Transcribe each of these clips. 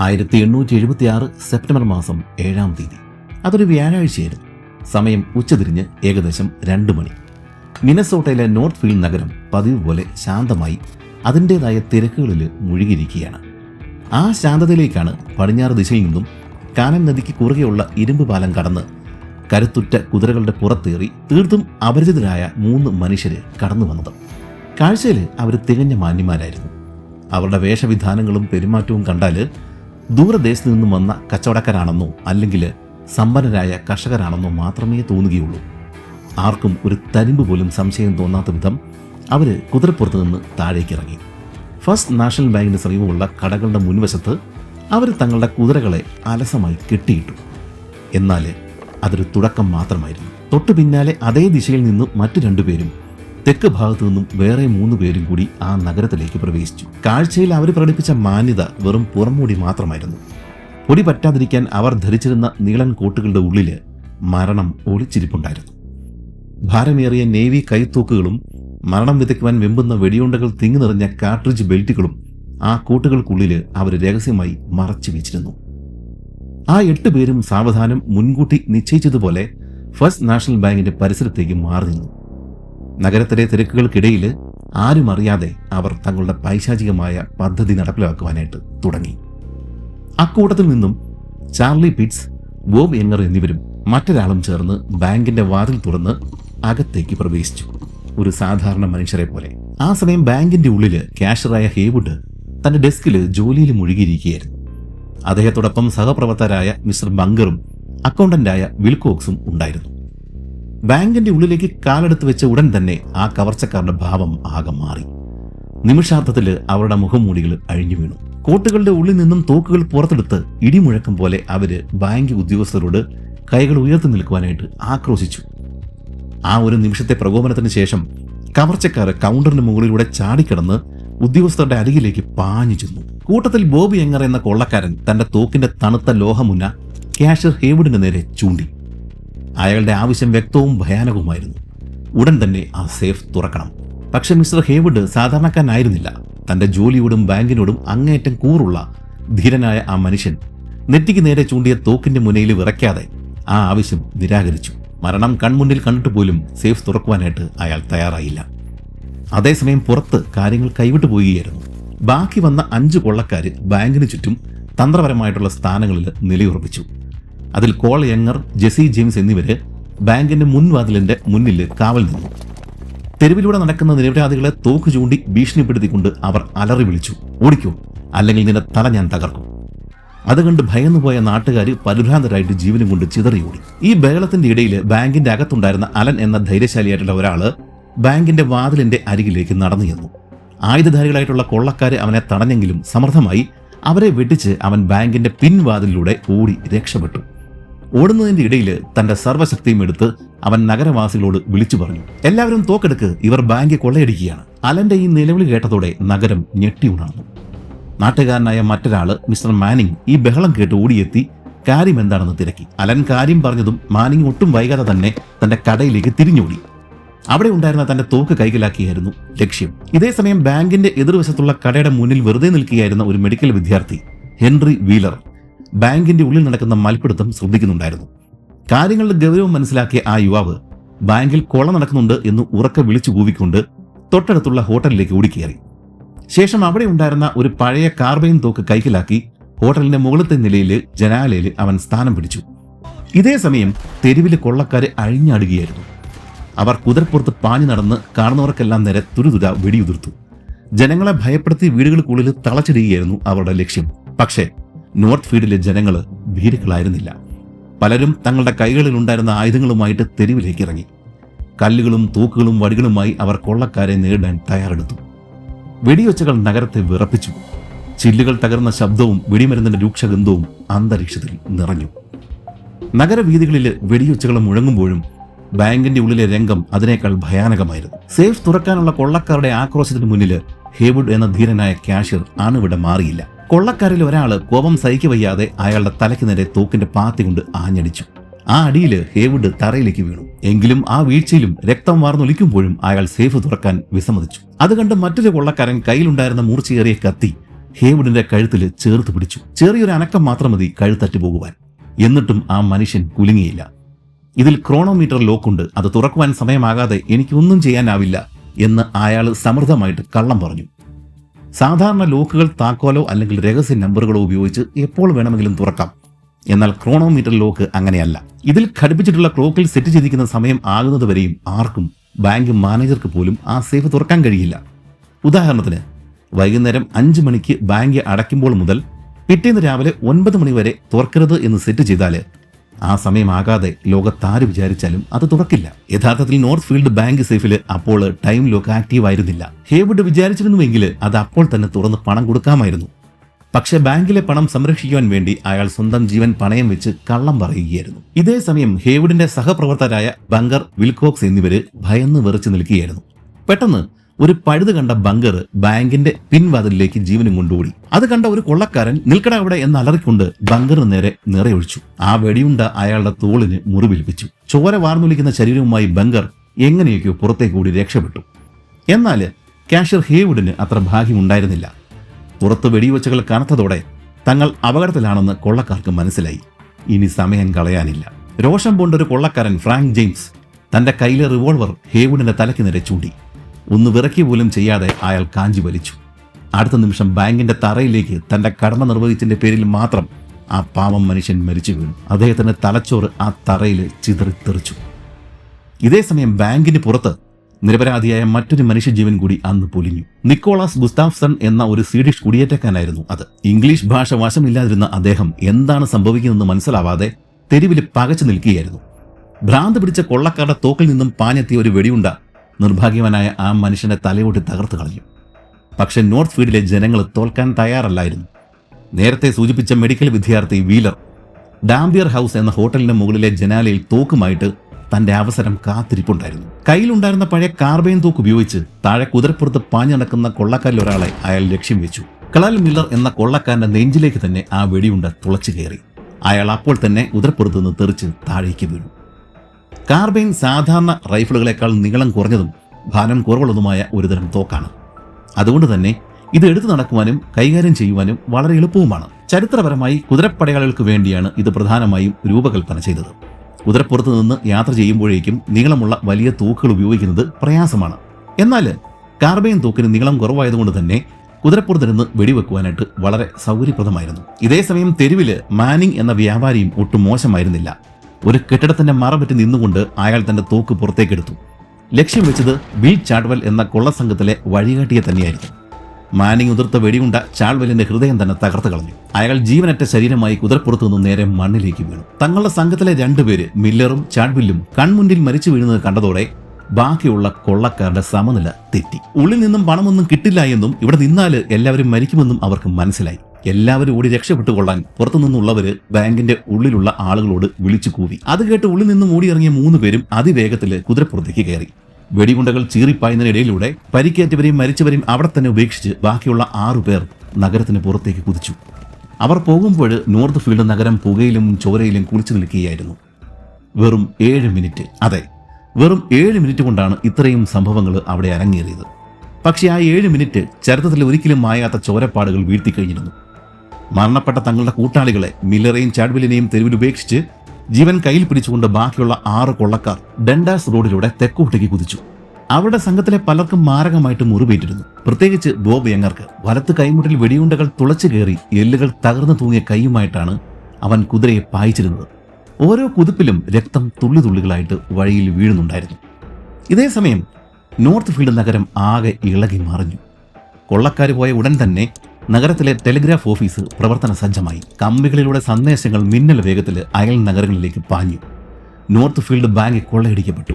ആയിരത്തി എണ്ണൂറ്റി എഴുപത്തി ആറ് സെപ്റ്റംബർ മാസം ഏഴാം തീയതി. അതൊരു വ്യാഴാഴ്ചയായിരുന്നു. സമയം ഉച്ചതിരിഞ്ഞ് ഏകദേശം രണ്ട് മണി. മിനസോട്ടയിലെ നോർത്ത് ഫീൽഡ് നഗരം പതിവ് പോലെ ശാന്തമായി അതിന്റെതായ തിരക്കുകളിൽ മുഴുകിയിരിക്കുകയാണ്. ആ ശാന്തതയിലേക്കാണ് പടിഞ്ഞാറ് ദിശയിൽ നിന്നും കാനൻ നദിക്ക് കുറുകെയുള്ള ഇരുമ്പ് പാലം കടന്ന് കരുത്തുറ്റ കുതിരകളുടെ പുറത്തേറി തീർത്തും അപരിചിതരായ മൂന്ന് മനുഷ്യർ കടന്നു വന്നത്. കാഴ്ചയിൽ അവർ തികഞ്ഞ മാന്യന്മാരായിരുന്നു. അവരുടെ വേഷവിധാനങ്ങളും പെരുമാറ്റവും കണ്ടാൽ ദൂരദേശത്ത് നിന്നും വന്ന കച്ചവടക്കാരാണെന്നോ അല്ലെങ്കിൽ സമ്പന്നരായ കർഷകരാണെന്നോ മാത്രമേ തോന്നുകയുള്ളൂ. ആർക്കും ഒരു തരിമ്പ് പോലും സംശയം തോന്നാത്ത വിധം അവർ കുതിരപ്പുറത്ത് നിന്ന് താഴേക്കിറങ്ങി. ഫസ്റ്റ് നാഷണൽ ബാങ്കിന് സമീപമുള്ള കടകളുടെ മുൻവശത്ത് അവർ തങ്ങളുടെ കുതിരകളെ അലസമായി കെട്ടിയിട്ടു. എന്നാൽ അതൊരു തുടക്കം മാത്രമായിരുന്നു. തൊട്ടു പിന്നാലെ അതേ ദിശയിൽ നിന്നും മറ്റു രണ്ടുപേരും തെക്ക് ഭാഗത്തു നിന്നും വേറെ മൂന്ന് പേരും കൂടി ആ നഗരത്തിലേക്ക് പ്രവേശിച്ചു. കാഴ്ചയിൽ അവർ പ്രകടിപ്പിച്ച മാന്യത വെറും പുറംമൂടി മാത്രമായിരുന്നു. പൊടി പറ്റാതിരിക്കാൻ അവർ ധരിച്ചിരുന്ന നീളൻ കോട്ടുകളുടെ ഉള്ളിൽ മരണം ഒളിച്ചിരിപ്പുണ്ടായിരുന്നു. ഭാരമേറിയ നേവി കൈത്തൂക്കുകളും മരണം വിതയ്ക്കുവാൻ വെമ്പുന്ന വെടിയുണ്ടകൾ തിങ്ങി നിറഞ്ഞ കാട്രിഡ്ജ് ബെൽറ്റുകളും ആ കൂട്ടുകൾക്കുള്ളിൽ അവർ രഹസ്യമായി മറച്ചു വെച്ചിരുന്നു. ആ എട്ട് പേരും സാവധാനം മുൻകൂട്ടി നിശ്ചയിച്ചതുപോലെ ഫസ്റ്റ് നാഷണൽ ബാങ്കിന്റെ പരിസരത്തേക്ക് മാറി നിന്നു. നഗരത്തിലെ തിരക്കുകൾക്കിടയിൽ ആരും അറിയാതെ അവർ തങ്ങളുടെ പൈശാചികമായ പദ്ധതി നടപ്പിലാക്കുവാനായിട്ട് തുടങ്ങി. അക്കൂട്ടത്തിൽ നിന്നും ചാർലി പിറ്റ്സ് ബോബ് എങ്ങർ എന്നിവരും മറ്റൊരാളും ചേർന്ന് ബാങ്കിന്റെ വാതിൽ തുറന്ന് അകത്തേക്ക് പ്രവേശിച്ചു. ഒരു സാധാരണ മനുഷ്യരെ പോലെ. ആ സമയം ബാങ്കിന്റെ ഉള്ളിൽ ക്യാഷറായ ഹേവുഡ് തന്റെ ഡെസ്കിൽ ജോലിയിൽ മുഴുകിയിരിക്കുകയായിരുന്നു. അദ്ദേഹത്തോടൊപ്പം സഹപ്രവർത്തകരായ മിസ്റ്റർ ബങ്കറും അക്കൗണ്ടന്റായ വിൽകോക്സും ഉണ്ടായിരുന്നു. ബാങ്കിന്റെ ഉള്ളിലേക്ക് കാലെടുത്ത് വെച്ച ഉടൻ തന്നെ ആ കവർച്ചക്കാരുടെ ഭാവം ആകെ മാറി. നിമിഷാർത്ഥത്തിൽ അവരുടെ മുഖംമൂടികൾ അഴിഞ്ഞു വീണു. കോട്ടുകളുടെ ഉള്ളിൽ നിന്നും തോക്കുകൾ പുറത്തെടുത്ത് ഇടിമുഴക്കം പോലെ അവർ ബാങ്ക് ഉദ്യോഗസ്ഥരോട് കൈകൾ ഉയർത്തി നിൽക്കുവാനായിട്ട് ആക്രോശിച്ചു. ആ ഒരു നിമിഷത്തെ പ്രകോപനത്തിന് ശേഷം കവർച്ചക്കാർ കൗണ്ടറിന് മുകളിലൂടെ ചാടിക്കിടന്ന് ഉദ്യോഗസ്ഥരുടെ അരികിലേക്ക് പാഞ്ഞു ചെന്നു. കൂട്ടത്തിൽ ബോബി എങ്ങർ എന്ന കൊള്ളക്കാരൻ തന്റെ തോക്കിന്റെ തണുത്ത ലോഹമുന്ന ക്യാഷർ ഹേവിഡിന് നേരെ ചൂണ്ടി. അയാളുടെ ആവശ്യം വ്യക്തവും ഭയാനകവുമായിരുന്നു. ഉടൻ തന്നെ ആ സേഫ് തുറക്കണം. പക്ഷെ മിസ്റ്റർ ഹേവിഡ് സാധാരണക്കാരനായിരുന്നില്ല. തന്റെ ജോലിയോടും ബാങ്കിനോടും അങ്ങേയറ്റം കൂറുള്ള ധീരനായ ആ മനുഷ്യൻ നെറ്റിക്ക് നേരെ ചൂണ്ടിയ തോക്കിന്റെ മുനയിൽ വിറയ്ക്കാതെ ആ ആവശ്യം നിരാകരിച്ചു. മരണം കൺമുന്നിൽ കണ്ടിട്ട് പോലും സേഫ് തുറക്കുവാനായിട്ട് അയാൾ തയ്യാറായില്ല. അതേസമയം പുറത്ത് കാര്യങ്ങൾ കൈവിട്ടു പോവുകയായിരുന്നു. ബാക്കി വന്ന അഞ്ച് കൊള്ളക്കാർ ബാങ്കിന് ചുറ്റും തന്ത്രപരമായിട്ടുള്ള സ്ഥാനങ്ങളിൽ നിലയുറപ്പിച്ചു. അതിൽ കോൾ യങ്ങർ ജെസി ജെയിംസ് എന്നിവര് ബാങ്കിന്റെ മുൻവാതിലിന്റെ മുന്നിൽ കാവൽ നിന്നു. തെരുവിലൂടെ നടക്കുന്ന നിരപരാധികളെ തോക്ക് ചൂണ്ടി ഭീഷണിപ്പെടുത്തിക്കൊണ്ട് അവർ അലറി വിളിച്ചു. ഓടിക്കൂ അല്ലെങ്കിൽ നിന്റെ തല ഞാൻ തകർക്കും. അത് കണ്ട് ഭയന്നുപോയ നാട്ടുകാർ പരിഭ്രാന്തരായിട്ട് ജീവനും കൊണ്ട് ചിതറിയോടി ഈ ബഹളത്തിന്റെ ഇടയിൽ ബാങ്കിന്റെ അകത്തുണ്ടായിരുന്ന അലൻ എന്ന ധൈര്യശാലിയായിട്ടുള്ള ഒരാൾ ബാങ്കിന്റെ വാതിലിന്റെ അരികിലേക്ക് നടന്നു ചെന്നു. ആയുധധാരികളായിട്ടുള്ള കൊള്ളക്കാര് അവനെ തടഞ്ഞെങ്കിലും സമർത്ഥമായി അവരെ വെട്ടിച്ച് അവൻ ബാങ്കിന്റെ പിൻവാതിലൂടെ ഓടി രക്ഷപ്പെട്ടു. ഓടുന്നതിന്റെ ഇടയിൽ തന്റെ സർവശക്തിയും എടുത്ത് അവൻ നഗരവാസികളോട് വിളിച്ചു പറഞ്ഞു. എല്ലാവരും തോക്കെടുക്ക് ഇവർ ബാങ്ക് കൊള്ളയടിക്കുകയാണ്. അലന്റെ ഈ നിലവിളി കേട്ടതോടെ നഗരം ഞെട്ടി ഉണർന്നു. നാട്ടുകാരനായ മറ്റൊരാൾ മിസ്റ്റർ മാനിങ് ഈ ബഹളം കേട്ട് ഓടിയെത്തി കാര്യം എന്താണെന്ന് തിരക്കി. അലൻ കാര്യം പറഞ്ഞതും മാനിങ് ഒട്ടും വൈകാതെ തന്നെ തന്റെ കടയിലേക്ക് തിരിഞ്ഞോടി. അവിടെ ഉണ്ടായിരുന്ന തന്റെ തോക്ക് കൈകലാക്കിയായിരുന്നു ലക്ഷ്യം. ഇതേസമയം ബാങ്കിന്റെ എതിർവശത്തുള്ള കടയുടെ മുന്നിൽ വെറുതെ നിൽക്കുകയായിരുന്ന ഒരു മെഡിക്കൽ വിദ്യാർത്ഥി ഹെൻറി വീലർ. ബാങ്കിന്റെ ഉള്ളിൽ നടക്കുന്ന മൽപ്പിടുത്തം ശ്രദ്ധിക്കുന്നുണ്ടായിരുന്നു. കാര്യങ്ങളുടെ ഗൗരവം മനസ്സിലാക്കിയ ആ യുവാവ് ബാങ്കിൽ കൊള നടക്കുന്നുണ്ട് എന്ന് ഉറക്കെ വിളിച്ചു കൂവിക്കൊണ്ട് തൊട്ടടുത്തുള്ള ഹോട്ടലിലേക്ക് ഓടിക്കേറി. ശേഷം അവിടെ ഉണ്ടായിരുന്ന ഒരു പഴയ കാർബൈൻ തോക്ക് കൈക്കലാക്കി ഹോട്ടലിന്റെ മുകളിലത്തെ നിലയിൽ ജനാലയിൽ അവൻ സ്ഥാനം പിടിച്ചു. ഇതേ സമയം തെരുവിലെ കൊള്ളക്കാര് അഴിഞ്ഞാടുകയായിരുന്നു. അവർ കുതിരപ്പുറത്ത് പാഞ്ഞു നടന്ന് കാണുന്നവർക്കെല്ലാം നേരെ തുരുതുര വെടിയുതിർത്തു. ജനങ്ങളെ ഭയപ്പെടുത്തി വീടുകൾക്കുള്ളിൽ തളച്ചിടുകയായിരുന്നു അവരുടെ ലക്ഷ്യം. പക്ഷേ നോർത്ത് ഫീൽഡിലെ ജനങ്ങൾ ഭീരുക്കളായിരുന്നില്ല. പലരും തങ്ങളുടെ കൈകളിൽ ഉണ്ടായിരുന്ന ആയുധങ്ങളുമായിട്ട് തെരുവിലേക്ക് ഇറങ്ങി. കല്ലുകളും തൂക്കുകളും വടികളുമായി അവർ കൊള്ളക്കാരെ നേരിടാൻ തയ്യാറെടുത്തു. വെടിയൊച്ചകൾ നഗരത്തെ വിറപ്പിച്ചു. ചില്ലുകൾ തകർന്ന ശബ്ദവും വെടിമരുന്നിന്റെ രൂക്ഷഗന്ധവും അന്തരീക്ഷത്തിൽ നിറഞ്ഞു. നഗരവീഥികളിൽ വെടിയൊച്ചകൾ മുഴങ്ങുമ്പോഴും ബാങ്കിന്റെ ഉള്ളിലെ രംഗം അതിനേക്കാൾ ഭയാനകമായിരുന്നു. സേഫ് തുറക്കാനുള്ള കൊള്ളക്കാരുടെ ആക്രോശത്തിന് മുന്നിൽ ഹേവുഡ് എന്ന ധീരനായ കാഷ്യർ ആണിവിടെ മാറിയില്ല. കൊള്ളക്കാരിൽ ഒരാൾ കോപം സഹിക്കവയ്യാതെ അയാളുടെ തലയ്ക്ക് നേരെ തോക്കിന്റെ പാത്തി കൊണ്ട് ആഞ്ഞടിച്ചു. ആ അടിയിൽ ഹേവുഡ് തറയിലേക്ക് വീണു. എങ്കിലും ആ വീഴ്ചയിലും രക്തം വാർന്നൊലിക്കുമ്പോഴും അയാൾ സേഫ് തുറക്കാൻ വിസമ്മതിച്ചു. അത് കണ്ട് മറ്റൊരു കൊള്ളക്കാരൻ കയ്യിലുണ്ടായിരുന്ന മൂർച്ചയേറിയ കത്തി ഹേവുഡിന്റെ കഴുത്തിൽ ചേർത്ത് പിടിച്ചു. ചെറിയൊരു അനക്കം മാത്രം മതി കഴുത്തറ്റു പോകുവാൻ. എന്നിട്ടും ആ മനുഷ്യൻ കുലുങ്ങിയില്ല. ഇതിൽ ക്രോണോമീറ്റർ ലോക്കുണ്ട്. അത് തുറക്കുവാൻ സമയമാകാതെ എനിക്കൊന്നും ചെയ്യാനാവില്ല എന്ന് അയാൾ സമൃദ്ധമായിട്ട് കള്ളം പറഞ്ഞു. സാധാരണ ലോക്കുകൾ താക്കോലോ അല്ലെങ്കിൽ രഹസ്യ നമ്പറുകളോ ഉപയോഗിച്ച് എപ്പോൾ വേണമെങ്കിലും തുറക്കാം. എന്നാൽ ക്രോണോമീറ്റർ ലോക്ക് അങ്ങനെയല്ല. ഇതിൽ ഘടിപ്പിച്ചിട്ടുള്ള ക്ലോക്കിൽ സെറ്റ് ചെയ്തിരിക്കുന്ന സമയം ആകുന്നതുവരെയും ആർക്കും ബാങ്ക് മാനേജർക്ക് പോലും ആ സേഫ് തുറക്കാൻ കഴിയില്ല. ഉദാഹരണത്തിന് വൈകുന്നേരം അഞ്ച് മണിക്ക് ബാങ്ക് അടയ്ക്കുമ്പോൾ മുതൽ പിറ്റേന്ന് രാവിലെ ഒൻപത് മണി വരെ തുറക്കരുത് എന്ന് സെറ്റ് ചെയ്താൽ ആ സമയമാകാതെ ലോകത്താര് വിചാരിച്ചാലും അത് തുറക്കില്ല. യഥാർത്ഥത്തിൽ നോർത്ത് ഫീൽഡ് ബാങ്ക് സേഫിൽ അപ്പോൾ ടൈം ലോക്ക് ആക്റ്റീവ് ആയിരുന്നില്ല ഹേവുഡ് വിചാരിച്ചിരുന്നുവെങ്കിൽ അത് അപ്പോൾ തന്നെ തുറന്ന് പണം കൊടുക്കാമായിരുന്നു. പക്ഷേ ബാങ്കിലെ പണം സംരക്ഷിക്കുവാൻ വേണ്ടി അയാൾ സ്വന്തം ജീവൻ പണയം വെച്ച് കള്ളം പറയുകയായിരുന്നു. ഇതേ സമയം ഹേവുഡിന്റെ സഹപ്രവർത്തകരായ ബങ്കർ വിൽകോക്സ് എന്നിവര് ഭയന്ന് വെറിച്ചു നിൽക്കുകയായിരുന്നു. പെട്ടെന്ന് ഒരു പഴുത് കണ്ട ബങ്കർ ബാങ്കിന്റെ പിൻവാതിലേക്ക് ജീവനും കൊണ്ടുപോയി അത് കണ്ട ഒരു കൊള്ളക്കാരൻ നിൽക്കട അവിടെ എന്ന് അലറിക്കൊണ്ട് ബങ്കറിന് നേരെ നിറയൊഴിച്ചു ആ വെടിയുണ്ട അയാളുടെ തോളിന് മുറിവിൽപ്പിച്ചു ചോര വാർന്നൊലിക്കുന്ന ശരീരവുമായി ബങ്കർ എങ്ങനെയൊക്കെയോ പുറത്തേക്ക് കൂടി രക്ഷപ്പെട്ടു. എന്നാൽ കാഷ്യർ ഹേവുഡിന് അത്ര ഭാഗ്യമുണ്ടായിരുന്നില്ല പുറത്ത് വെടിവെച്ചകൾ കനത്തതോടെ തങ്ങൾ അപകടത്തിലാണെന്ന് കൊള്ളക്കാർക്ക് മനസ്സിലായി. ഇനി സമയം കളയാനില്ല. രോഷം പോണ്ടൊരു കൊള്ളക്കാരൻ ഫ്രാങ്ക് ജെയിംസ് തന്റെ കയ്യിലെ റിവോൾവർ ഹേവുഡിന്റെ തലയ്ക്ക് നേരെ ചൂണ്ടി. ഒന്ന് വിറക്കി പോലും ചെയ്യാതെ അയാൾ കാഞ്ചി വലിച്ചു. അടുത്ത നിമിഷം ബാങ്കിന്റെ തറയിലേക്ക് തന്റെ കടമ നിർവഹിച്ചതിന്റെ പേരിൽ മാത്രം ആ പാവം മനുഷ്യൻ മരിച്ചു വീണു. അദ്ദേഹത്തിന്റെ തലച്ചോറ് ആ തറയിൽ ചിതറിത്തെറിച്ചു ഇതേ സമയം ബാങ്കിന് പുറത്ത് നിരപരാധിയായ മറ്റൊരു മനുഷ്യജീവൻ കൂടി അന്ന് പൊലിഞ്ഞു. നിക്കോളാസ് ഗുസ്താഫ്സൺ എന്ന ഒരു സ്വീഡിഷ് കുടിയേറ്റക്കാരനായിരുന്നു അത്. ഇംഗ്ലീഷ് ഭാഷ വശമില്ലാതിരുന്ന അദ്ദേഹം എന്താണ് സംഭവിക്കുന്നതെന്ന് മനസ്സിലാവാതെ തെരുവിൽ പകച്ചു നിൽക്കുകയായിരുന്നു. ഭ്രാന്ത് പിടിച്ച കൊള്ളക്കാരുടെ തോക്കിൽ നിന്നും പാഞ്ഞെത്തിയ ഒരു വെടിയുണ്ട നിർഭാഗ്യവനായ ആ മനുഷ്യന്റെ തലയോട്ടി തകർത്ത് കളഞ്ഞു. പക്ഷെ നോർത്ത് ഫീൽഡിലെ ജനങ്ങൾ തോൽക്കാൻ തയ്യാറല്ലായിരുന്നു. നേരത്തെ സൂചിപ്പിച്ച മെഡിക്കൽ വിദ്യാർത്ഥി വീലർ ഡാംബിയർ ഹൗസ് എന്ന ഹോട്ടലിന് മുകളിലെ ജനാലയിൽ തോക്കുമായിട്ട് തന്റെ അവസരം കാത്തിരിപ്പുണ്ടായിരുന്നു. കയ്യിലുണ്ടായിരുന്ന പഴയ കാർബൈൻ തോക്ക് ഉപയോഗിച്ച് താഴെ കുതിരപ്പുറത്ത് പാഞ്ഞു നടക്കുന്ന കൊള്ളക്കാരിൽ ഒരാളെ അയാൾ ലക്ഷ്യം വെച്ചു. കളൽ മില്ലർ എന്ന കൊള്ളക്കാരന്റെ നെഞ്ചിലേക്ക് തന്നെ ആ വെടിയുണ്ട തുളച്ചു കയറി. അയാൾ അപ്പോൾ തന്നെ കുതിരപ്പുറത്ത് നിന്ന് തെറിച്ച് താഴേക്ക് വീണു. കാർബൈൻ സാധാരണ റൈഫിളുകളെക്കാൾ നീളം കുറഞ്ഞതും ഭാരം കുറവുള്ളതുമായ ഒരുതരം തോക്കാണ്. അതുകൊണ്ട് തന്നെ ഇത് എടുത്തു നടക്കുവാനും കൈകാര്യം ചെയ്യുവാനും വളരെ എളുപ്പവുമാണ്. ചരിത്രപരമായി കുതിരപ്പടയാളികൾക്ക് വേണ്ടിയാണ് ഇത് പ്രധാനമായും രൂപകൽപ്പന ചെയ്തത്. കുതിരപ്പുറത്ത് നിന്ന് യാത്ര ചെയ്യുമ്പോഴേക്കും നീളമുള്ള വലിയ തൂക്കുകൾ ഉപയോഗിക്കുന്നത് പ്രയാസമാണ്. എന്നാൽ കാർബൈൻ തൂക്കിന് നീളം കുറവായതുകൊണ്ട് തന്നെ കുതിരപ്പുറത്ത് നിന്ന് വെടിവെക്കുവാനായിട്ട് വളരെ സൗകര്യപ്രദമായിരുന്നു. ഇതേസമയം തെരുവിൽ മാനിങ് എന്ന വ്യാപാരിയും ഒട്ടും മോശമായിരുന്നില്ല. ഒരു കെട്ടിടത്തിന്റെ മറപറ്റി നിന്നുകൊണ്ട് അയാൾ തന്റെ തോക്ക് പുറത്തേക്കെടുത്തു. ലക്ഷ്യം വെച്ചത് ബിൽ ചാഡ്വൽ എന്ന കൊള്ളസംഘത്തിലെ വഴികാട്ടിയെ തന്നെയായിരുന്നു. മാനിങ് ഉതിർത്ത വെടിയുണ്ട ചാൾവലിന്റെ ഹൃദയം തന്നെ തകർത്ത് കളഞ്ഞു. അയാൾ ജീവനറ്റ ശരീരമായി കുതിരപ്പുറത്തു നിന്ന് നേരെ മണ്ണിലേക്ക് വീണു. തങ്ങളുടെ സംഘത്തിലെ രണ്ടുപേര് മില്ലറും ചാഡ്വില്ലും കൺമുന്നിൽ മരിച്ചു വീഴുന്നത് കണ്ടതോടെ ബാക്കിയുള്ള കൊള്ളക്കാരുടെ സമനില തെറ്റി. ഉള്ളിൽ നിന്നും പണമൊന്നും കിട്ടില്ല എന്നും ഇവിടെ നിന്നാൽ എല്ലാവരും മരിക്കുമെന്നും അവർക്ക് മനസ്സിലായി. എല്ലാവരും ഓടി രക്ഷപ്പെട്ടുകൊള്ളാൻ പുറത്തുനിന്നുള്ളവര് ബാങ്കിന്റെ ഉള്ളിലുള്ള ആളുകളോട് വിളിച്ചു കൂവി. അത് കേട്ട് ഉള്ളിൽ നിന്നും ഓടിയിറങ്ങിയ മൂന്ന് പേരും അതിവേഗത്തിൽ കുതിരപ്പുറത്തേക്ക് കയറി. വെടികുണ്ടകൾ ചീറിപ്പായുന്നതിനിടയിലൂടെ പരിക്കേറ്റവരെയും മരിച്ചവരെയും അവിടെ തന്നെ ഉപേക്ഷിച്ച് ബാക്കിയുള്ള ആറു പേർ നഗരത്തിന് പുറത്തേക്ക് കുതിച്ചു. അവർ പോകുമ്പോൾ നോർത്ത് ഫീൽഡ് നഗരം പുകയിലും ചോരയിലും കുളിച്ചു നിൽക്കുകയായിരുന്നു. വെറും ഏഴ് മിനിറ്റ്. അതെ വെറും ഏഴ് മിനിറ്റ് കൊണ്ടാണ് ഇത്രയും സംഭവങ്ങൾ അവിടെ അരങ്ങേറിയത്. പക്ഷേ ആ ഏഴ് മിനിറ്റ് ചരിത്രത്തിൽ ഒരിക്കലും മായാത്ത ചോരപ്പാടുകൾ വീഴ്ത്തിക്കഴിഞ്ഞിരുന്നു. മരണപ്പെട്ട തങ്ങളുടെ കൂട്ടാളികളെ മില്ലറേയും ചാഡ്വിലിനെയും തെരുവിൽ ഉപേക്ഷിച്ച് ജീവൻ കയ്യിൽ പിടിച്ചുകൊണ്ട് ബാക്കിയുള്ള ആറ് കൊള്ളക്കാർ ഡെൻഡാസ് റോഡിലൂടെ തെക്കോട്ടേക്ക് കുതിച്ചു. അവരുടെ സംഘത്തിലെ പലർക്കും മാരകമായിട്ട് മുറിവേറ്റിരുന്നു. പ്രത്യേകിച്ച് ബോബ് യങ്ങർക്ക് വലത്ത് കൈമുട്ടിൽ വെടിയുണ്ടകൾ തുളച്ചു കയറി എല്ലുകൾ തകർന്നു തൂങ്ങിയ കൈയുമായിട്ടാണ് അവൻ കുതിരയെ പായിച്ചിരുന്നത്. ഓരോ കുതിപ്പിലും രക്തം തുള്ളി തുള്ളികളായിട്ട് വഴിയിൽ വീഴുന്നുണ്ടായിരുന്നു. ഇതേ സമയം നോർത്ത് ഫീൽഡ് നഗരം ആകെ ഇളകി മറിഞ്ഞു. കൊള്ളക്കാർ പോയ ഉടൻ തന്നെ നഗരത്തിലെ ടെലിഗ്രാഫ് ഓഫീസ് പ്രവർത്തന സജ്ജമായി. കമ്പികളിലൂടെ സന്ദേശങ്ങൾ മിന്നൽ വേഗത്തിൽ അയൽ നഗരങ്ങളിലേക്ക് പാഞ്ഞു. നോർത്ത് ഫീൽഡ് ബാങ്ക് കൊള്ളയടിക്കപ്പെട്ടു.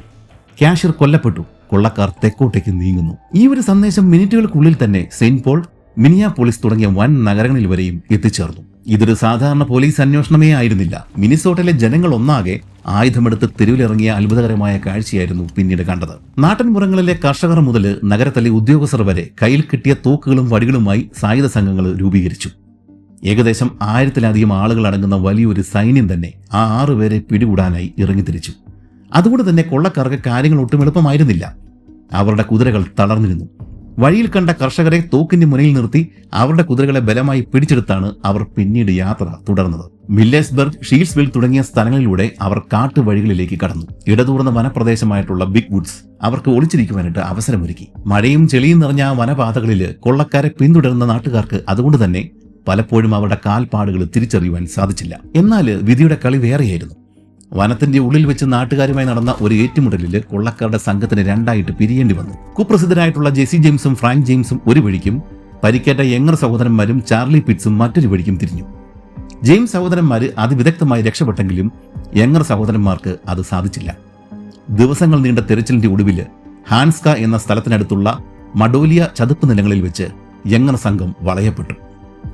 ക്യാഷ്യർ കൊല്ലപ്പെട്ടു. കൊള്ളക്കാർ തെക്കോട്ടേക്ക് നീങ്ങുന്നു. ഈ ഒരു സന്ദേശം മിനിറ്റുകൾക്കുള്ളിൽ തന്നെ സെയിന്റ് പോൾ മിനിയാപോളിസ് തുടങ്ങിയ വൻ നഗരങ്ങളിൽ വരെയും എത്തിച്ചേർന്നു. ഇതൊരു സാധാരണ പോലീസ് അന്വേഷണമേ ആയിരുന്നില്ല. മിനിസോട്ടയിലെ ജനങ്ങൾ ഒന്നാകെ ആയുധമെടുത്ത് തെരുവിലിറങ്ങിയ അത്ഭുതകരമായ കാഴ്ചയായിരുന്നു പിന്നീട് കണ്ടത്. നാട്ടിൻപുറങ്ങളിലെ കർഷകർ മുതൽ നഗരത്തിലെ ഉദ്യോഗസ്ഥർ വരെ കയ്യിൽ കിട്ടിയ തോക്കുകളും വടികളുമായി സായുധ സംഘങ്ങൾ രൂപീകരിച്ചു. ഏകദേശം ആയിരത്തിലധികം ആളുകൾ അടങ്ങുന്ന വലിയൊരു സൈന്യം തന്നെ ആ ആറുപേരെ പിടികൂടാനായി ഇറങ്ങിത്തിരിച്ചു. അതുകൊണ്ട് തന്നെ കൊള്ളക്കാർക്ക് കാര്യങ്ങൾ ഒട്ടും എളുപ്പമായിരുന്നില്ല. അവരുടെ കുതിരകൾ തളർന്നിരുന്നു. വഴിയിൽ കണ്ട കർഷകരെ തോക്കിന്റെ മുനയിൽ നിർത്തി അവരുടെ കുതിരകളെ ബലമായി പിടിച്ചെടുത്താണ് അവർ പിന്നീട് യാത്ര തുടർന്നത്. മില്ലേസ്ബർഗ് ഷീൽസ്വിൽ തുടങ്ങിയ സ്ഥലങ്ങളിലൂടെ അവർ കാട്ടുവഴികളിലേക്ക് കടന്നു. ഇടതൂർന്ന വനപ്രദേശമായിട്ടുള്ള ബിഗ് വുഡ്സ് അവർക്ക് ഒളിച്ചിരിക്കുവാനായിട്ട് അവസരമൊരുക്കി. മഴയും ചെളിയും നിറഞ്ഞ വനപാതകളിൽ കൊള്ളക്കാരെ പിന്തുടരുന്ന നാട്ടുകാർക്ക് അതുകൊണ്ട് തന്നെ പലപ്പോഴും അവരുടെ കാൽപ്പാടുകൾ തിരിച്ചറിയുവാൻ സാധിച്ചില്ല. എന്നാൽ വിധിയുടെ കളി വേറെയായിരുന്നു. വനത്തിന്റെ ഉള്ളിൽ വെച്ച് നാട്ടുകാരുമായി നടന്ന ഒരു ഏറ്റുമുട്ടലിൽ കൊള്ളക്കാരുടെ സംഘത്തിന് രണ്ടായിട്ട് പിരിയേണ്ടി വന്നു. കുപ്രസിദ്ധരായിട്ടുള്ള ജെസി ജെയിംസും ഫ്രാങ്ക് ജെയിംസും ഒരു വഴിക്കും പരിക്കേറ്റ യങ്ങർ സഹോദരന്മാരും ചാർലി പിറ്റ്സും മറ്റൊരു വഴിക്കും തിരിഞ്ഞു. ജെയിംസ് സഹോദരന്മാര് അതിവിദഗ്ധമായി രക്ഷപ്പെട്ടെങ്കിലും യങ്ങർ സഹോദരന്മാർക്ക് അത് സാധിച്ചില്ല. ദിവസങ്ങൾ നീണ്ട തെരച്ചിലിന്റെ ഒടുവിൽ ഹാൻസ്ക എന്ന സ്ഥലത്തിനടുത്തുള്ള മഡോലിയ ചതുപ്പ് നിലങ്ങളിൽ വെച്ച് യങ്ങർ സംഘം വളയപ്പെട്ടു.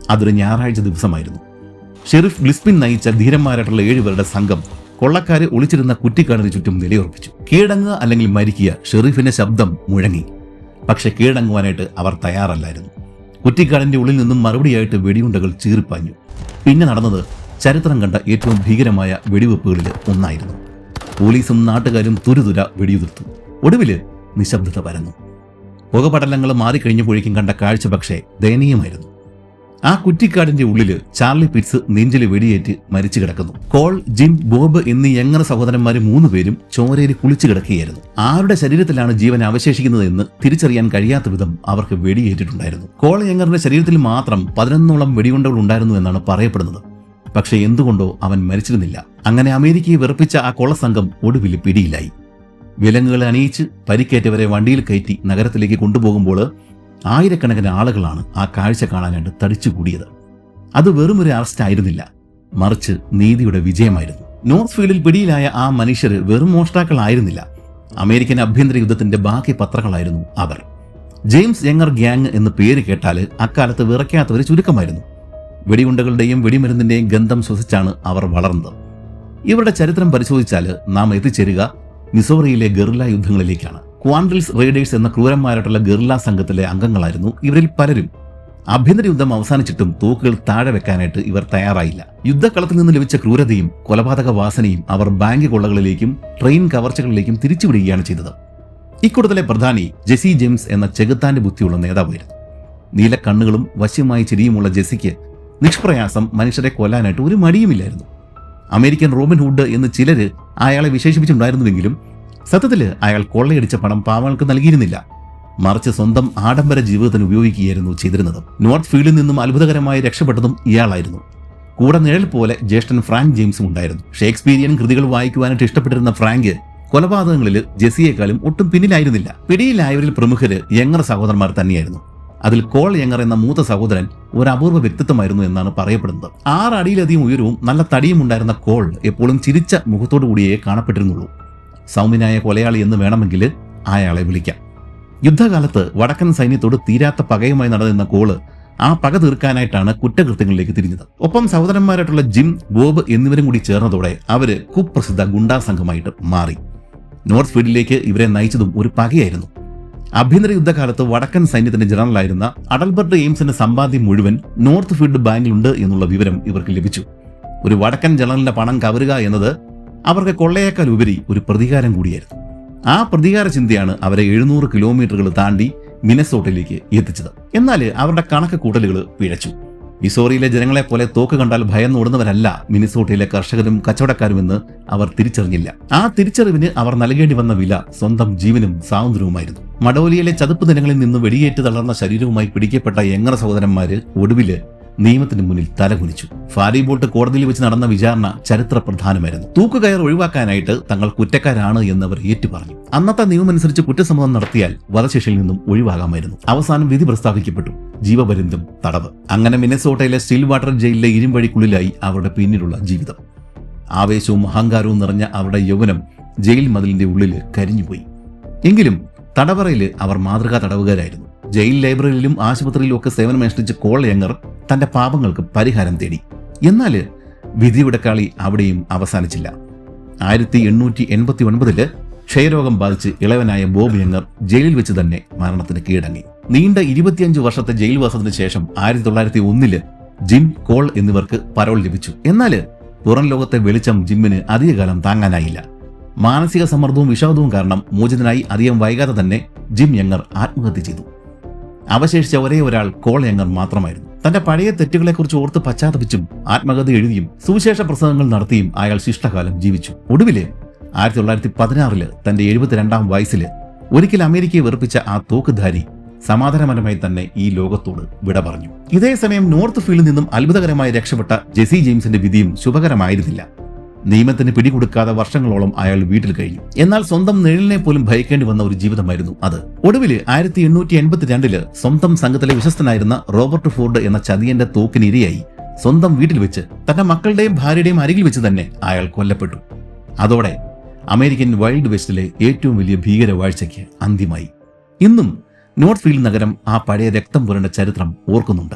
അതൊരു ഞായറാഴ്ച ദിവസമായിരുന്നു. ഷെറിഫ് ഗ്ലിസ്പിൻ നയിച്ച ധീരന്മാരായിട്ടുള്ള ഏഴുപേരുടെ സംഘം കൊള്ളക്കാരെ ഒളിച്ചിരുന്ന കുറ്റിക്കാടിന് ചുറ്റും നിലയുറപ്പിച്ചു. കീഴടങ്ങുക അല്ലെങ്കിൽ മരിക്കുക ഷെറീഫിന്റെ ശബ്ദം മുഴങ്ങി. പക്ഷെ കീഴടങ്ങുവാനായിട്ട് അവർ തയ്യാറല്ലായിരുന്നു. കുറ്റിക്കാടിന്റെ ഉള്ളിൽ നിന്നും മറുപടിയായിട്ട് വെടിയുണ്ടകൾ ചീറിപ്പാഞ്ഞു. പിന്നെ നടന്നത് ചരിത്രം കണ്ട ഏറ്റവും ഭീകരമായ വെടിവെപ്പുകളിൽ ഒന്നായിരുന്നു. പോലീസും നാട്ടുകാരും തുരുതുര വെടിയുതിർത്തു. ഒടുവിൽ നിശബ്ദത പരന്നു. പുകപടലങ്ങൾ മാറിക്കഴിഞ്ഞപ്പോഴേക്കും കണ്ട കാഴ്ച പക്ഷേ ദയനീയമായിരുന്നു. ആ കുറ്റിക്കാടിന്റെ ഉള്ളിൽ ചാർലി പിറ്റ്സ് നെഞ്ചിൽ വെടിയേറ്റ് മരിച്ചു കിടക്കുന്നു. കോൾ ജിം ബോബ് എന്നീ യങ്ങർ സഹോദരന്മാര് മൂന്നുപേരും ചോരയിൽ കുളിച്ചു കിടക്കുകയായിരുന്നു. ആരുടെ ശരീരത്തിലാണ് ജീവൻ അവശേഷിക്കുന്നത് എന്ന് തിരിച്ചറിയാൻ കഴിയാത്ത വിധം അവർക്ക് വെടിയേറ്റിട്ടുണ്ടായിരുന്നു. കോൾ യങ്ങറിന്റെ ശരീരത്തിൽ മാത്രം പതിനൊന്നോളം വെടിയുണ്ടകൾ ഉണ്ടായിരുന്നു എന്നാണ് പറയപ്പെടുന്നത്. പക്ഷേ എന്തുകൊണ്ടോ അവൻ മരിച്ചിരുന്നില്ല. അങ്ങനെ അമേരിക്കയെ വിറപ്പിച്ച ആ കൊള്ളസംഘം ഒടുവിൽ പിടിയിലായി. വിലങ്ങുകളെ അണിയിച്ച് പരിക്കേറ്റവരെ വണ്ടിയിൽ കയറ്റി നഗരത്തിലേക്ക് കൊണ്ടുപോകുമ്പോൾ ആയിരക്കണക്കിന് ആളുകളാണ് ആ കാഴ്ച കാണാനായിട്ട് തടിച്ചുകൂടിയത് അത് വെറും ഒരു അറസ്റ്റ് ആയിരുന്നില്ല. മറിച്ച് നീതിയുടെ വിജയമായിരുന്നു. നോർത്ത് ഫീൽഡിൽ പിടിയിലായ ആ മനുഷ്യർ വെറും മോഷ്ടാക്കളായിരുന്നില്ല. അമേരിക്കൻ ആഭ്യന്തര യുദ്ധത്തിന്റെ ബാക്കി പത്രങ്ങളായിരുന്നു അവർ. ജെയിംസ് യങ്ങർ ഗ്യാങ് എന്ന് പേര് കേട്ടാൽ അക്കാലത്ത് വിറയ്ക്കാത്തവർ ചുരുക്കമായിരുന്നു. വെടിയുണ്ടകളുടെയും വെടിമരുന്നിന്റെയും ഗന്ധം ശ്വസിച്ചാണ് അവർ വളർന്നത്. ഇവരുടെ ചരിത്രം പരിശോധിച്ചാൽ നാം എത്തിച്ചേരുക മിസോറിയിലെ ഗറില്ല യുദ്ധങ്ങളിലേക്കാണ്. ക്വാൻഡ്രിൽസ് റൈഡേഴ്സ് എന്ന ക്രൂരന്മാരായിട്ടുള്ള ഗറില്ല സംഘത്തിലെ അംഗങ്ങളായിരുന്നു ഇവരിൽ പലരും. ആഭ്യന്തര യുദ്ധം അവസാനിച്ചിട്ടും തോക്കുകൾ താഴെ വെക്കാനായിട്ട് ഇവർ തയ്യാറായില്ല. യുദ്ധക്കളത്തിൽ നിന്ന് ലഭിച്ച ക്രൂരതയും കൊലപാതക വാസനയും അവർ ബാങ്ക് കൊള്ളകളിലേക്കും ട്രെയിൻ കവർച്ചകളിലേക്കും തിരിച്ചുവിടുകയാണ് ചെയ്തത്. ഇക്കൂട്ടത്തിലെ പ്രധാനി ജെസി ജെയിംസ് എന്ന ചെകുത്താന്റെ ബുദ്ധിയുള്ള നേതാവായിരുന്നു. നീല കണ്ണുകളും വശ്യമായ ചിരിയുമുള്ള ജെസിക്ക് നിഷ്പ്രയാസം മനുഷ്യരെ കൊല്ലാനായിട്ട് ഒരു മടിയുമില്ലായിരുന്നു. അമേരിക്കൻ റോബിൻ ഹുഡ് എന്ന് ചിലര് അയാളെ വിശേഷിപ്പിച്ചിട്ടുണ്ടായിരുന്നുവെങ്കിലും സത്യത്തിൽ അയാൾ കൊള്ളയടിച്ച പണം പാവങ്ങൾക്ക് നൽകിയിരുന്നില്ല. മറിച്ച് സ്വന്തം ആഡംബര ജീവിതത്തിന് ഉപയോഗിക്കുകയായിരുന്നു ചെയ്തിരുന്നത്. നോർത്ത് ഫീൽഡിൽ നിന്നും അത്ഭുതകരമായി രക്ഷപ്പെട്ടതും ഇയാളായിരുന്നു. കൂടെ നിഴൽ പോലെ ജ്യേഷ്ഠൻ ഫ്രാങ്ക് ജെയിംസും ഉണ്ടായിരുന്നു. ഷേക്സ്പീരിയൻ കൃതികൾ വായിക്കുവാനായിട്ട് ഇഷ്ടപ്പെട്ടിരുന്ന ഫ്രാങ്ക് കൊലപാതകങ്ങളിൽ ജെസിയേക്കാളും ഒട്ടും പിന്നിലായിരുന്നില്ല. പിടിയിലായവരിൽ പ്രമുഖര് യങ്ങർ സഹോദരന്മാർ തന്നെയായിരുന്നു. അതിൽ കോൾ യങ്ങർ എന്ന മൂത്ത സഹോദരൻ ഒരു അപൂർവ വ്യക്തിത്വമായിരുന്നു എന്നാണ് പറയപ്പെടുന്നത്. ആറ് അടിയിലധികം ഉയരവും നല്ല തടിയും ഉണ്ടായിരുന്ന കോൾ എപ്പോഴും ചിരിച്ച മുഖത്തോടു കൂടിയേ കാണപ്പെട്ടിരുന്നുള്ളൂ. സൗമ്യനായ കൊലയാളി എന്ന് വേണമെങ്കിൽ അയാളെ വിളിക്കാം. യുദ്ധകാലത്ത് വടക്കൻ സൈന്യത്തോട് തീരാത്ത പകയുമായി നടന്നിരുന്ന കോൾ ആ പക തീർക്കാനായിട്ടാണ് കുറ്റകൃത്യങ്ങളിലേക്ക് തിരിഞ്ഞത്. ഒപ്പം സഹോദരന്മാരായിട്ടുള്ള ജിം ബോബ് എന്നിവരും കൂടി ചേർന്നതോടെ അവർ കുപ്രസിദ്ധ ഗുണ്ടാ സംഘമായിട്ട് മാറി. നോർത്ത് ഫീൽഡിലേക്ക് ഇവരെ നയിച്ചതും ഒരു പകയായിരുന്നു. ആഭ്യന്തര യുദ്ധകാലത്ത് വടക്കൻ സൈന്യത്തിന്റെ ജനറലായിരുന്ന അഡൽബർട്ട് എയിംസിന്റെ സമ്പാദ്യം മുഴുവൻ നോർത്ത് ഫീൽഡ് ബാങ്കിലുണ്ട് എന്നുള്ള വിവരം ഇവർക്ക് ലഭിച്ചു. ഒരു വടക്കൻ ജനറലിന്റെ പണം കവരുക എന്നത് അവർക്ക് കൊള്ളയേക്കാൾ ഉപരി ഒരു പ്രതികാരം കൂടിയായിരുന്നു. ആ പ്രതികാര ചിന്തയാണ് അവരെ എഴുന്നൂറ് കിലോമീറ്ററുകൾ താണ്ടി മിനസോട്ടയിലേക്ക് എത്തിച്ചത്. എന്നാൽ അവരുടെ കണക്ക് കൂട്ടലുകൾ പിഴച്ചു. മിസോറിയിലെ ജനങ്ങളെ പോലെ തോക്ക് കണ്ടാൽ ഭയന്നോടുന്നവരല്ല മിനിസോട്ടയിലെ കർഷകരും കച്ചവടക്കാരുമെന്ന് അവർ തിരിച്ചറിഞ്ഞില്ല. ആ തിരിച്ചറിവിന് അവർ നൽകേണ്ടി വന്ന വില സ്വന്തം ജീവനും സ്വാതന്ത്ര്യവുമായിരുന്നു. മഡോലിയയിലെ ചതുപ്പ് ദിനങ്ങളിൽ നിന്ന് വെടിയേറ്റ് തളർന്ന ശരീരവുമായി പിടിക്കപ്പെട്ട എങ്ങറ സഹോദരന്മാര് ഒടുവിൽ നിയമത്തിന് മുന്നിൽ തലകുനിച്ചു. ഫാരി ബോട്ട് കോടതിയിൽ വെച്ച് നടന്ന വിചാരണ ചരിത്ര പ്രധാനമായിരുന്നു തൂക്കുകയർ ഒഴിവാക്കാനായിട്ട് തങ്ങൾ കുറ്റക്കാരാണ് എന്നവർ ഏറ്റുപറഞ്ഞു. അന്നത്തെ നിയമമനുസരിച്ച് കുറ്റസമ്മതം നടത്തിയാൽ വധശിക്ഷയിൽ നിന്നും ഒഴിവാകാമായിരുന്നു. അവസാനം വിധി പ്രസ്താവിക്കപ്പെട്ടു. ജീവപര്യന്തം തടവ്. അങ്ങനെ മിനസോട്ടയിലെ സ്റ്റിൽ വാട്ടർ ജയിലിലെ ഇരുമ്പഴിക്കുള്ളിലായി അവരുടെ പിന്നിലുള്ള ജീവിതം. ആവേശവും അഹങ്കാരവും നിറഞ്ഞ അവരുടെ യൗവനം ജയിൽ മതിലിന്റെ ഉള്ളിൽ കരിഞ്ഞുപോയി. എങ്കിലും തടവറയിൽ അവർ മാതൃകാ തടവുകാരായിരുന്നു. ജയിൽ ലൈബ്രറിയിലും ആശുപത്രിയിലും ഒക്കെ സേവനമനുഷ്ഠിച്ച കോൾ യങ്ങർ തന്റെ പാപങ്ങൾക്ക് പരിഹാരം തേടി. എന്നാൽ വിധിയുടെ കളി അവിടെയും അവസാനിച്ചില്ല. ആയിരത്തി എണ്ണൂറ്റി എൺപത്തി ഒൻപതിൽ ക്ഷയരോഗം ബാധിച്ച് ഇളവനായ ബോബ് യങ്ങർ ജയിലിൽ വെച്ച് തന്നെ മരണത്തിന് കീഴടങ്ങി. നീണ്ട ഇരുപത്തിയഞ്ച് വർഷത്തെ ജയിൽവാസത്തിന് ശേഷം ആയിരത്തി തൊള്ളായിരത്തി ഒന്നിൽ ജിം കോൾ എന്നിവർക്ക് പരോൾ ലഭിച്ചു. എന്നാൽ പുറം ലോകത്തെ വെളിച്ചം ജിമ്മിന് അധികകാലം താങ്ങാനായില്ല. മാനസിക സമ്മർദ്ദവും വിഷാദവും കാരണം മോചിതനായി അധികം വൈകാതെ തന്നെ ജിം യങ്ങർ ആത്മഹത്യ ചെയ്തു. അവശേഷിച്ച ഒരേ ഒരാൾ കോളയങ്ങർ മാത്രമായിരുന്നു. തന്റെ പഴയ തെറ്റുകളെക്കുറിച്ച് ഓർത്ത് പശ്ചാത്തപിച്ചും ആത്മകഥ എഴുതിയും സുവിശേഷ പ്രസംഗങ്ങൾ നടത്തിയും അയാൾ ശിഷ്ടകാലം ജീവിച്ചു. ഒടുവിലെ ആയിരത്തി തൊള്ളായിരത്തി പതിനാറിൽ തന്റെ എഴുപത്തിരണ്ടാം വയസ്സിൽ ഒരിക്കൽ അമേരിക്കയെ വെറുപ്പിച്ച ആ തോക്കുധാരി സമാധാനപരമായി തന്നെ ഈ ലോകത്തോട് വിട പറഞ്ഞു. ഇതേ സമയം നോർത്ത് ഫീൽഡിൽ നിന്നും അത്ഭുതകരമായി രക്ഷപ്പെട്ട ജെസി ജെയിംസിന്റെ വിധിയും ശുഭകരമായിരുന്നില്ല. നിയമത്തിന് പിടികൊടുക്കാതെ വർഷങ്ങളോളം അയാൾ വീട്ടിൽ കഴിഞ്ഞു. എന്നാൽ സ്വന്തം നിഴലിനെ പോലും ഭയക്കേണ്ടി വന്ന ഒരു ജീവിതമായിരുന്നു അത്. ഒടുവിൽ ആയിരത്തി എണ്ണൂറ്റി എൺപത്തിരണ്ടിൽ സ്വന്തം സംഘത്തിലെ വിശ്വസ്തനായിരുന്ന റോബർട്ട് ഫോർഡ് എന്ന ചതിയന്റെ തോക്കിനിരയായി സ്വന്തം വീട്ടിൽ വെച്ച് തന്റെ മക്കളുടെയും ഭാര്യയുടെയും അരികിൽ വെച്ച് തന്നെ അയാൾ കൊല്ലപ്പെട്ടു. അതോടെ അമേരിക്കൻ വൈൽഡ് വെസ്റ്റിലെ ഏറ്റവും വലിയ ഭീകരവാഴ്ചയ്ക്ക് അന്ത്യമായി. ഇന്നും നോർത്ത് നഗരം ആ പഴയ രക്തം പുരണ്ട ചരിത്രം ഓർക്കുന്നുണ്ട്.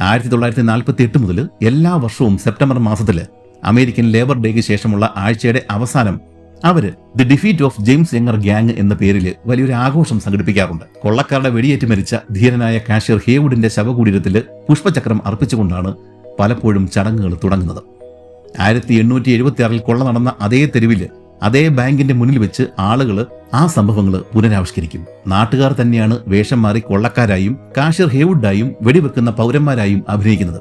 ആയിരത്തി തൊള്ളായിരത്തി നാൽപ്പത്തി എട്ട് മുതൽ എല്ലാ വർഷവും സെപ്റ്റംബർ മാസത്തിൽ അമേരിക്കൻ ലേബർ ഡേക്ക് ശേഷമുള്ള ആഴ്ചയുടെ അവസാനം അവർ the defeat of James Younger gang എന്ന പേരിൽ വലിയൊരു ആഘോഷം സംഘടിപ്പിക്കാറുണ്ട്. കൊള്ളക്കാരുടെ വെടിയേറ്റ് മരിച്ച ധീരനായ കാഷ്യർ ഹേവുഡിന്റെ ശവകുടീരത്തിൽ പുഷ്പചക്രം അർപ്പിച്ചുകൊണ്ടാണ് പലപ്പോഴും ചടങ്ങുകൾ തുടങ്ങുന്നത്. ആയിരത്തി എണ്ണൂറ്റി എഴുപത്തി ആറിൽ കൊള്ള നടന്ന അതേ തെരുവിൽ അതേ ബാങ്കിന്റെ മുന്നിൽ വെച്ച് ആളുകൾ ആ സംഭവങ്ങൾ പുനരാവിഷ്കരിക്കും. നാട്ടുകാർ തന്നെയാണ് വേഷം മാറി കൊള്ളക്കാരായും കാഷ്യർ ഹേവുഡായും വെടിവെക്കുന്ന പൗരന്മാരായും അഭിനയിക്കുന്നത്.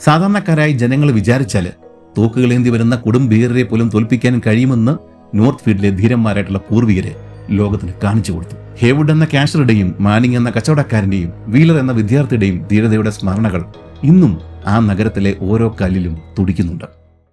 സാധാരണക്കാരായി ജനങ്ങൾ വിചാരിച്ചാൽ തോക്കുകളേന്തി വരുന്ന കൊടും ഭീകരരെ പോലും തോൽപ്പിക്കാൻ കഴിയുമെന്ന് നോർത്ത് ഫീൽഡിലെ ധീരന്മാരായിട്ടുള്ള പൂർവികരെ ലോകത്തിന് കാണിച്ചു കൊടുത്തു. ഹേവുഡ് എന്ന കാഷറുടെയും മാനിങ് എന്ന കച്ചവടക്കാരന്റെയും വീലർ എന്ന വിദ്യാർത്ഥിയുടെയും ധീരതയുടെ സ്മരണകൾ ഇന്നും ആ നഗരത്തിലെ ഓരോ കല്ലിലും തുടിക്കുന്നുണ്ട്.